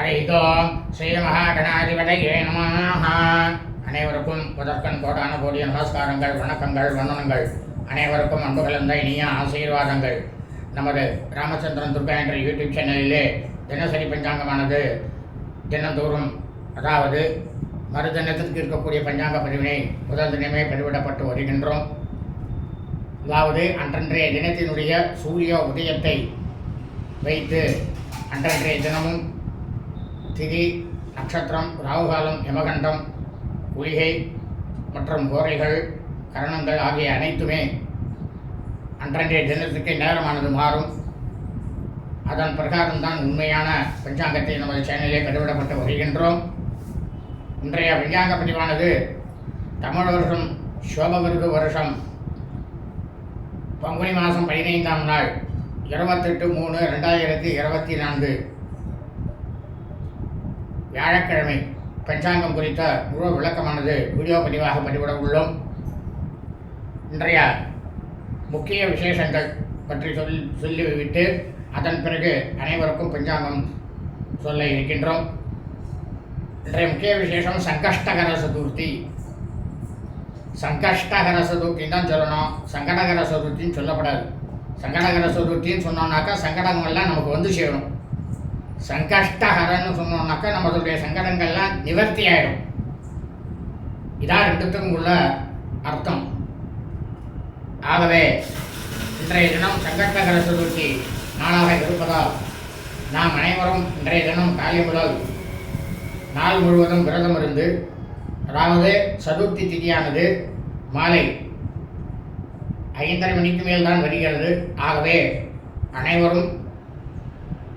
ஹரிதோ ஸ்ரீ மகாகணாதிபதியே நமः அனைவருக்கும் முதற்கண் கோடான கோடிய நமஸ்காரங்கள் வணக்கங்கள் வந்தனங்கள். அனைவருக்கும் அன்பு கலந்த இனிய ஆசீர்வாதங்கள். நமது ராமச்சந்திரன் துர்கா என்ற யூடியூப் சேனலிலே தினசரி பஞ்சாங்கமானது தினந்தோறும் அதாவது மறுதினத்திற்கு இருக்கக்கூடிய பஞ்சாங்க பதிவினை முதல் தினமே பதிவிடப்பட்டு வருகின்றோம். அதாவது அன்றன்றைய தினத்தினுடைய சூரிய உதயத்தை வைத்து அன்றன்றைய தினமும் திதி நட்சத்திரம் ராகுகாலம் யமகண்டம் குளிகை மற்றும் கோரைகள் கரணங்கள் ஆகிய அனைத்துமே அன்றைய தினத்துக்கு நேரமானது மாறும். அதன் பிரகாரம்தான் உண்மையான பஞ்சாங்கத்தை நமது சேனலிலே கண்டுவிடப்பட்டு வருகின்றோம். இன்றைய பஞ்சாங்க பதிவானது தமிழ் வருஷம் சோபவிருது வருஷம் பங்குனி மாதம் பதினைந்தாம் நாள் இருபத்தெட்டு மூணு ரெண்டாயிரத்தி இருபத்தி நான்கு. வியாழக்கிழமை பஞ்சாங்கம் குறித்த முழு விளக்கமானது வீடியோ பதிவாக பதிவிட உள்ளோம். இன்றைய முக்கிய விசேஷங்கள் பற்றி சொல் சொல்லிவிட்டு அதன் பிறகு அனைவருக்கும் பஞ்சாங்கம் சொல்ல இருக்கின்றோம். இன்றைய முக்கிய விசேஷம் சங்கஷ்டகர சதுர்த்தி. சங்கஷ்டகர சதுர்த்தின்னு தான் சொல்லணும். சங்கடகர சதுர்த்தின்னு சொல்லப்படாது. சங்கடகர சதுர்த்தின்னு சொன்னோம்னாக்கா சங்கடங்கள்லாம் நமக்கு வந்து சேரும். சங்கஷ்டஹரன்னு சொன்னோம்னாக்கா நம்மளுடைய சங்கடங்கள்லாம் நிவர்த்தி ஆயிடும். இதான் ரெண்டுத்துக்கும் உள்ள அர்த்தம். ஆகவே இன்றைய தினம் சங்கஷ்டகர சதுர்த்தி நாளாக இருப்பதால் நாம் அனைவரும் இன்றைய தினம் காலை முதல் நாள் முழுவதும் விரதம் இருந்து அதாவது சதுர்த்தி திதியானது மாலை ஐந்தரை மணிக்கு மேல் தான் வருகிறது. ஆகவே அனைவரும்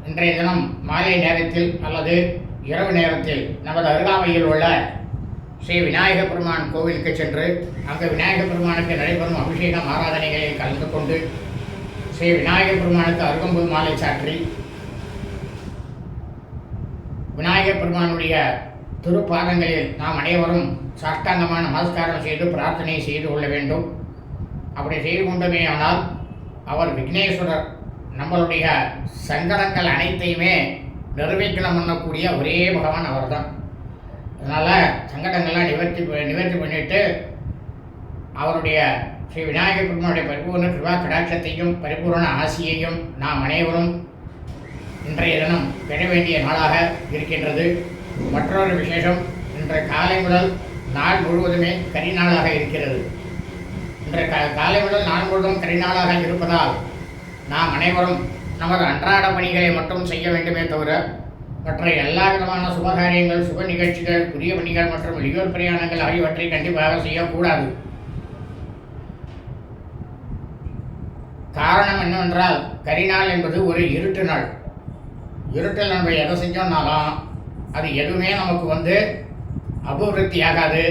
இன்றைய தினம் மாலை நேரத்தில் அல்லது இரவு நேரத்தில் நமது அருகாமையில் உள்ள ஸ்ரீ விநாயக பெருமான் கோவிலுக்கு சென்று அங்கு விநாயக பெருமானுக்கு நடைபெறும் அபிஷேகம் ஆராதனைகளில் கலந்து கொண்டு ஸ்ரீ விநாயக பெருமானுக்கு அருகம்பு மாலை சாற்றி விநாயக பெருமானுடைய திருப்பாதங்களில் நாம் அனைவரும் சாஷ்டாங்கமான நமஸ்காரம் செய்து பிரார்த்தனை செய்து கொள்ள வேண்டும். அப்படி செய்து கொண்டோமே ஆனால் அவர் விக்னேஸ்வரர் நம்மளுடைய சங்கடங்கள் அனைத்தையுமே நிறைவேற்றணும் பண்ணக்கூடிய ஒரே பகவான் அவர்தான். அதனால் சங்கடங்கள்லாம் நிவர்த்தி நிவர்த்தி பண்ணிட்டு அவருடைய ஸ்ரீ விநாயகர் பெருமானுடைய பரிபூர்ண கிருபா கடாட்சத்தையும் பரிபூர்ண ஆசியையும் நாம் அனைவரும் இன்றைய தினம் பெற வேண்டிய நாளாக இருக்கின்றது. மற்றொரு விசேஷம் இன்றைய காலை முதல் நாள் முழுவதுமே கரிநாளாக இருக்கிறது. இன்றைய காலை முதல் நாள் முழுவதும் கரிநாளாக இருப்பதால் நாம் அனைவரும் நமது அன்றாட பணிகளை மட்டும் செய்ய வேண்டுமே தவிர மற்ற எல்லா விதமான சுபகாரியங்கள் சுப நிகழ்ச்சிகள் புதிய பணிகள் மற்றும் வெளியூர் பிரயாணங்கள் ஆகியவற்றை கண்டிப்பாக செய்யக்கூடாது. காரணம் என்னவென்றால் கரிநாள் என்பது ஒரு இருட்டு நாள். இருட்டில் நம்ம எதை செஞ்சோம்னாலும் அது எதுவுமே நமக்கு வந்து அபிவிருத்தி ஆகாது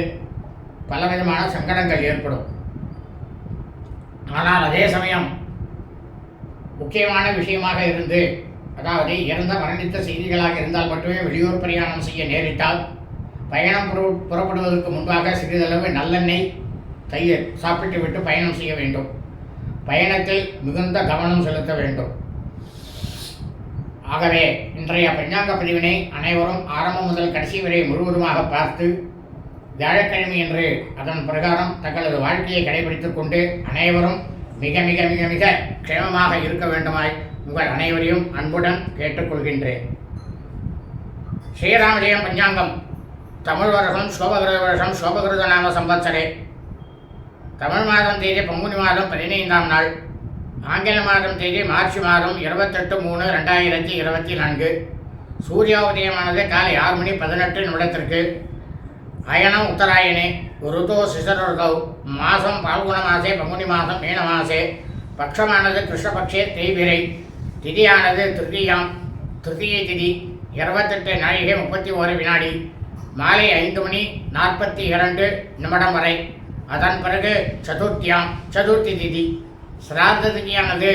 பலவிதமான சங்கடங்கள் ஏற்படும். ஆனால் அதே சமயம் முக்கியமான விஷயமாக இருந்து அதாவது இறந்த மரணித்த செய்திகளாக இருந்தால் மட்டுமே வெளியூர் பிரயாணம் செய்ய நேரிட்டால் பயணம் புற- புறப்படுவதற்கு முன்பாக சிறிதளவு நல்லெண்ணெய் தயிர் சாப்பிட்டு விட்டு பயணம் செய்ய வேண்டும். பயணத்தில் மிகுந்த கவனம் செலுத்த வேண்டும். ஆகவே இன்றைய பஞ்சாங்க பதிவினை அனைவரும் ஆரம்பம் முதல் கடைசி வரை முழுவதுமாக பார்த்து வியாழக்கிழமை என்று அதன் பிரகாரம் தங்களது வாழ்க்கையை கடைபிடித்துக் கொண்டு அனைவரும் மிக மிக மிக மிக க்ஷேமமாக இருக்க வேண்டுமாய் உங்கள் அனைவரையும் அன்புடன் கேட்டுக்கொள்கின்றேன். ஸ்ரீராமஜெயம் பஞ்சாங்கம். தமிழ் வருஷம் சோபகிருத வருஷம் சோபகிருத நாம சம்பத்சரே தமிழ் மாதம் தேதி பங்குனி மாதம் பதினைந்தாம் நாள். ஆங்கில மாதம் தேதி மார்ச் மாதம் இருபத்தெட்டு மூணு ரெண்டாயிரத்தி இருபத்தி நான்கு. சூரிய உதயமானது காலை ஆறு மணி பதினெட்டு நிமிடத்திற்கு அயனம் உத்தராயணே. குருதோ சிசருதௌ மாதம் பால்குண மாசே பங்குனி மாதம் மீன மாசே பட்சமானது கிருஷ்ணபக்ஷே தேய்பிரை திதியானது திருதியாம் திருதியை திதி இருபத்தெட்டு நாழிகை முப்பத்தி ஒரு வினாடி மாலை ஐந்து மணி நாற்பத்தி இரண்டு நிமிடம் வரை அதன் பிறகு சதுர்த்தியாம் சதுர்த்தி திதி சிரார்த்த திதியானது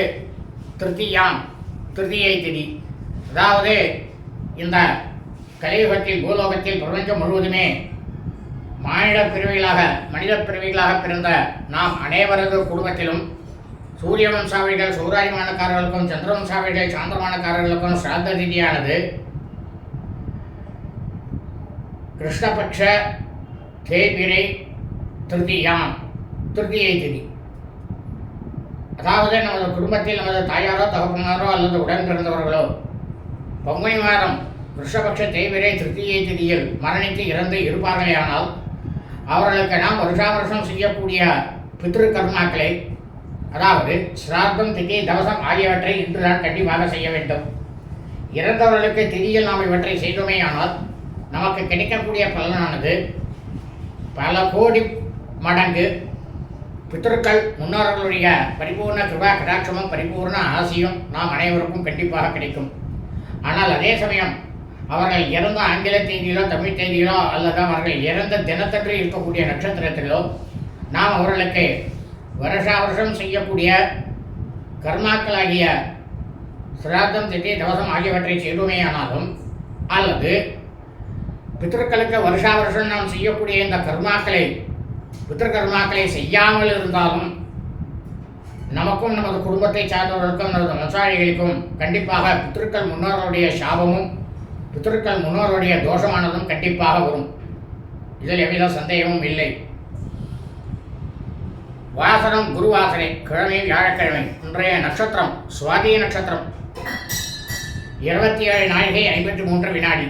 திருத்தியாம் திருதியை திதி அதாவது இந்த கலியுகத்தில் பூலோகத்தில் பிரபஞ்சம் முழுவதுமே மானிட பிறவிகளாக மனித பிறவிகளாக பிறந்த நாம் அனைவரது குடும்பத்திலும் சூரிய வம்சாவளிகள் சூராயமானக்காரர்களுக்கும் சந்திர வம்சாவளிகள் சாந்திரமானக்காரர்களுக்கும் சிராத்த திதியானது கிருஷ்ணபக்ஷ தேய்பிரை திருத்தியான் திருதியை திதி. அதாவது நமது குடும்பத்தில் நமது தாயாரோ தகப்பனாரோ அல்லது உடன் பிறந்தவர்களோ பொங்கை மாதம் கிருஷ்ணபக்ஷ தேவிரை திருத்தியை திதியில் மரணித்து இறந்து இருப்பார்களேயானால் அவர்களுக்கு நாம் வருஷா வருஷம் செய்யக்கூடிய பித்ரு கர்மாக்களை அதாவது சிராத்தம் திதி தவசம் ஆகியவற்றை இன்றுதான் கண்டிப்பாக செய்ய வேண்டும். இறந்தவர்களுக்கு திதியில் நாம் இவற்றை செய்தோமேயானால் நமக்கு கிடைக்கக்கூடிய பலனானது பல கோடி மடங்கு பித்திருக்கள் முன்னோர்களுடைய பரிபூர்ண கிருபா கடாட்சமும் பரிபூர்ண ஆசியும் நாம் அனைவருக்கும் கண்டிப்பாக கிடைக்கும். ஆனால் அதே சமயம் அவர்கள் இறந்த ஆங்கில தேதியிலோ தமிழ் தேதியிலோ அல்லது அவர்கள் இறந்த தினத்தன்று இருக்கக்கூடிய நட்சத்திரத்திலோ நாம் அவர்களுக்கு வருஷா வருஷம் செய்யக்கூடிய கர்மாக்களாகிய சிராத்தம் திதி தவசம் ஆகியவற்றை செய்துமேயானாலும் அல்லது பித்திருக்களுக்கு வருஷா வருஷம் நாம் செய்யக்கூடிய இந்த கர்மாக்களை பித்திருக்கர்மாக்களை செய்யாமல் இருந்தாலும் நமக்கும் நமது குடும்பத்தை சார்ந்தவர்களுக்கும் நமது வம்சாளிகளுக்கும் கண்டிப்பாக பித்திருக்கள் முன்னோர்களுடைய சாபமும் பித்திருக்கள் முன்னோருடைய தோஷமானதும் கண்டிப்பாக வரும். இதில் எவ்வித சந்தேகமும் இல்லை. வாசனம் குருவாசனை கிழமை வியாழக்கிழமை இன்றைய நட்சத்திரம் சுவாதி நட்சத்திரம். இருபத்தி ஏழு நாழிகை ஐம்பத்தி மூன்று வினாடி.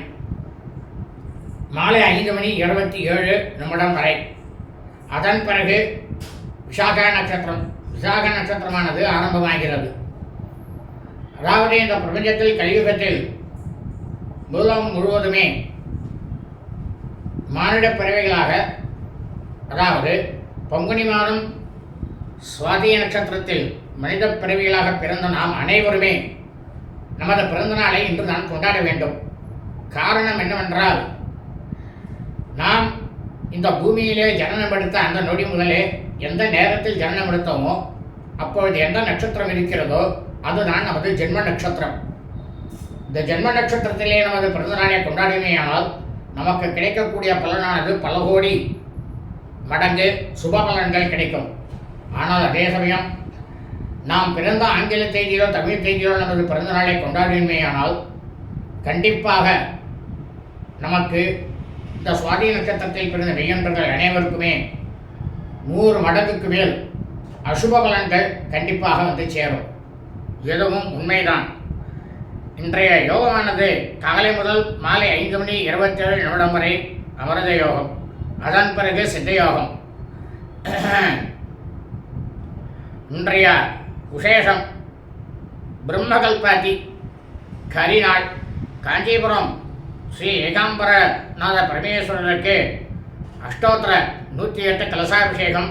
மாலை ஐந்து மணி இருபத்தி ஏழு நிமிடம் வரை. அதன் பிறகு விசாக நட்சத்திரம் விசாக நட்சத்திரமானது ஆரம்பமாகிறது. அதாவது இந்த பிரபஞ்சத்தில் கலியுகத்தில் மூலம் முழுவதுமே மானிட பிறவைகளாக அதாவது பங்குனி மாதம் சுவாதி நட்சத்திரத்தில் மனித பிறவிகளாக பிறந்த நாம் அனைவருமே நமது பிறந்த நாளை இன்று நான் கொண்டாட வேண்டும். காரணம் என்னவென்றால் நாம் இந்த பூமியிலே ஜனனம் எடுத்த அந்த நொடி முதலே எந்த நேரத்தில் ஜனனம் எடுத்தோமோ அப்பொழுது எந்த நட்சத்திரம் இருக்கிறதோ அதுதான் நமது ஜென்ம நட்சத்திரம். இந்த ஜென்ம நட்சத்திரத்திலே நமது பிறந்த நாளை கொண்டாடுமையானால் நமக்கு கிடைக்கக்கூடிய பலனானது பல கோடி மடங்கு சுப பலன்கள் கிடைக்கும். ஆனால் அதே சமயம் நாம் பிறந்த ஆங்கில தேதியிலோ தமிழ் தேதியிலோ நமது பிறந்த நாளை கொண்டாடுமையானால் கண்டிப்பாக நமக்கு இந்த சுவாதி நட்சத்திரத்தில் பிறந்த மெய்யன்பர்கள் அனைவருக்குமே நூறு மடங்குக்கு மேல் அசுப பலன்கள் கண்டிப்பாக வந்து சேரும். எதுவும் உண்மைதான். இன்றைய யோகமானது காலை முதல் மாலை ஐந்து மணி இருபத்தேழு நிமிடம் வரை அமிர்த யோகம். அதன் பிறகு சித்த யோகம். இன்றைய விசேஷம் பிரம்மகல்பாதி கரிநாள் காஞ்சிபுரம் ஸ்ரீ ஏகாம்பரநாத பரமேஸ்வரனுக்கு அஷ்டோத்திர நூற்றி எட்டு கலசாபிஷேகம்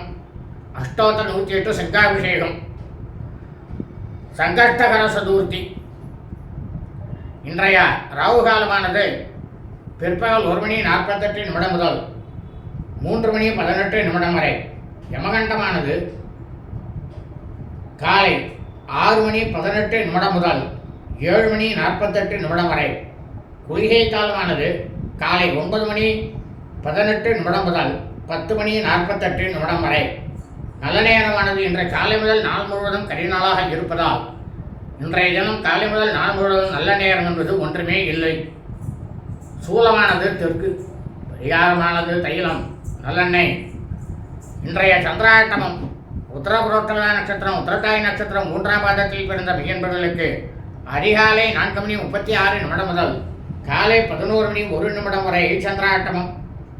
அஷ்டோத்திர நூற்றி எட்டு சங்காபிஷேகம் சங்கஷ்டகர சதுர்த்தி இன்றைய ராகு காலமானது பிற்பகல் ஒரு மணி நாற்பத்தெட்டு நிமிடம் முதல் மூன்று மணி பதினெட்டு நிமிடம் வரை யமகண்டமானது காலை ஆறு மணி பதினெட்டு நிமிடம் முதல் ஏழு மணி நாற்பத்தெட்டு நிமிடம் வரை. குளிகை காலமானது காலை ஒன்பது மணி பதினெட்டு நிமிடம் முதல் பத்து மணி நாற்பத்தெட்டு நிமிடம் வரை. நல்ல நேரமானது இன்றைய காலை முதல் நாள் முழுவதும் கரிநாளாக இருப்பதால் இன்றைய தினம் காலை முதல் நான் முழுவதும் நல்ல நேரம் என்பது ஒன்றுமே இல்லை. சூலமானது தெற்கு பரிகாரமானது தைலம் நல்லெண்ணெய். இன்றைய சந்திராட்டமம் உத்தரபுரோட்டல நட்சத்திரம் உத்தரட்டாய் நட்சத்திரம் மூன்றாம் பாதத்தில் பிறந்த மையன்பர்களுக்கு அதிகாலை நான்கு மணி முப்பத்தி ஆறு நிமிடம் முதல் காலை பதினோரு மணி ஒரு நிமிடம் வரை சந்திராட்டமம்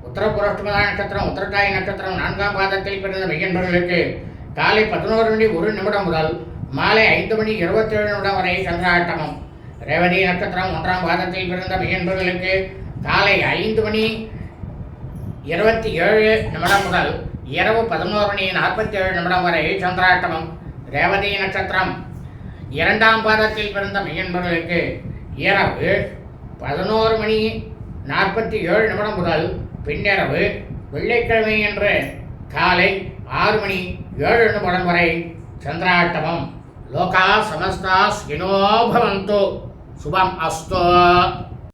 உத்தரபுரோட்டமலா நட்சத்திரம் உத்தரட்டாய் நட்சத்திரம் நான்காம் பாதத்தில் பிறந்த மையன்பர்களுக்கு காலை பதினோரு மணி ஒரு நிமிடம் முதல் மாலை ஐந்து மணி இருபத்தேழு நிமிடம் வரை சந்திராட்டமம். ரேவதி நட்சத்திரம் ஒன்றாம் பாதத்தில் பிறந்த மெய்யன்பர்களுக்கு காலை ஐந்து மணி இருபத்தி ஏழு நிமிடம் முதல் இரவு பதினோரு மணி நாற்பத்தி ஏழு நிமிடம் வரை சந்திராட்டமம். ரேவதி நட்சத்திரம் இரண்டாம் பாதத்தில் பிறந்த மெய்யன்பர்களுக்கு இரவு பதினோரு மணி நாற்பத்தி ஏழு நிமிடம் முதல் பின்னிரவு வெள்ளிக்கிழமை என்று காலை ஆறு மணி ஏழு நிமிடம் வரை சந்திராட்டமம். లోకా సమస్త శృణోభవంతు శుభం అస్తు.